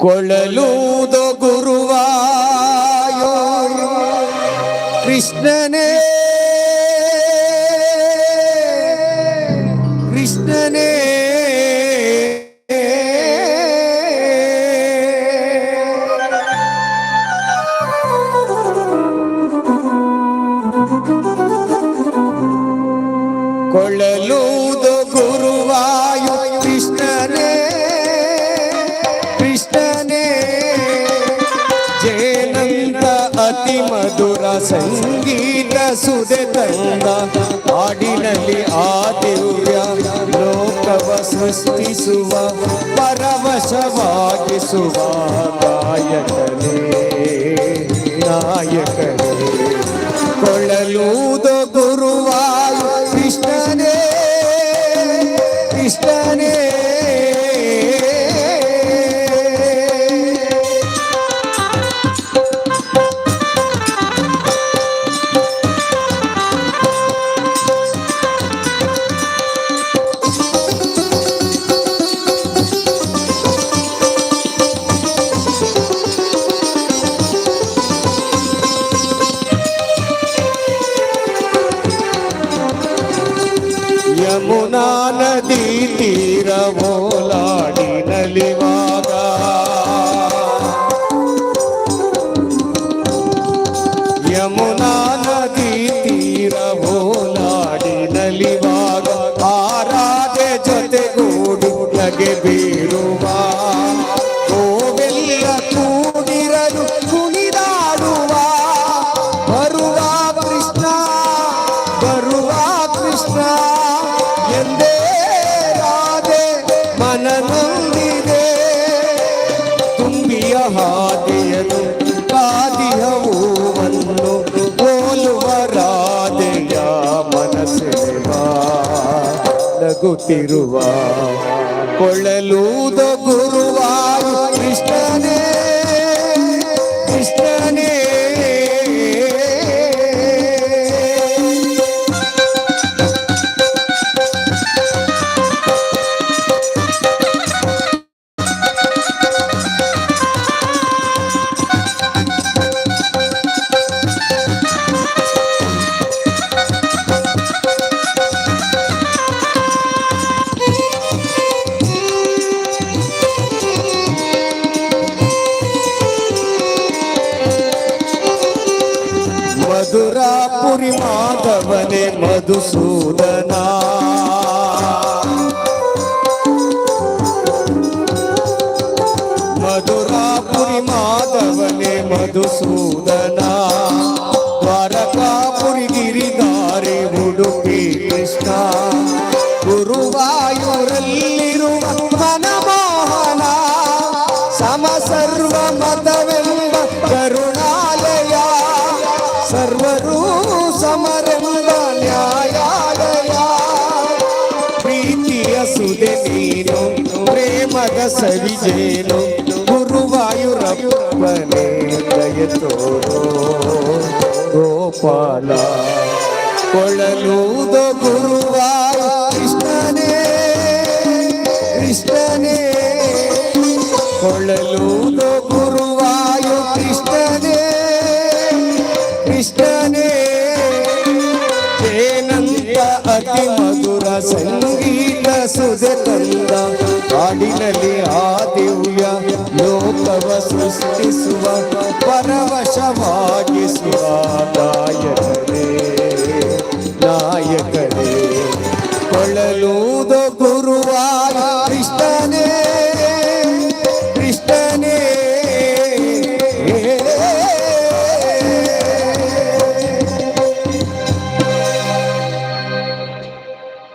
ಕೊಳಲೂದು ಗುರುವಾಯೋ. ಕೃಷ್ಣನೇ. ಕೃಷ್ಣನೇ. ಕೊಳ್ಳಲೂದು ಗುರುವಾಯೋ. ಕೃಷ್ಣನೇ. ಅತಿ ಮಧುರ ಸಂಗೀತ ಸುದೆ ತಂದ ಹಾಡಿನಲ್ಲಿ ಆ ದಿವ್ಯ ಲೋಕವ ಸೃಷ್ಟಿಸುವ ಪರವಶವಾಗಿಸುವ ನಾಯಕನೇ ನಾಯಕನೇ. ಕೊಳ್ಳಲೂದು ಯಮುನಾ ನದಿ ತೀರ ಓಲಾಡಿ ನಲಿವಾಗ ಯಮುನಾ ನದಿ ತೀರ ಓಲಾಡಿ ನಲಿವಾಗ ಆರಾಧೆ ಜೊತೆಗೂಡಿ ನಗೆ ಬೀರುವ ಮನನೊಂದಿದೆ ತುಂಬಿಯ ಹಾದಿಯನು ಕಾದಿಯ ಹೂವನ್ನು ಹೋಲುವ ರಾಧೆಯ ಮನಸ್ಸೆವ ನಗುತ್ತಿರುವ ಕೊಳ್ಳಲೂದ ಗುರುವ ಕೃಷ್ಣನೇ ಕೃಷ್ಣನೇ. పురి మాధవనే మధుసూదనా. మధురాపురి మాధవనే మధుసూదనా. ನೀನು ಪ್ರೇಮದ ಸವಿಜೇನು ಗುರುವಾಯೂರಪ್ಪನೇ ದಯ ತೋರೋ ಗೋಪಾಲ ಕೊಳಲೂದ ಗುರುವಾಯು ಕೃಷ್ಣನೇ ಕೃಷ್ಣನೇ ಕೊಳ್ಳಲೂದ ಗುರುವಾಯು ಕೃಷ್ಣನೇ ಕೃಷ್ಣನೇ ಏನಂತ ಅತಿ ಮಧುರ ಸಂಗೀತ ಸುದೆ ತಂದ ಕಾಡಿನಲ್ಲಿ ಆ ದಿವ್ಯ ಲೋಕವ ಸೃಷ್ಟಿಸುವ ಪರವಶವಾಗಿಸುವ ನಾಯಕರೇ ನಾಯಕರೇ ಕೊಳಲೂದಗು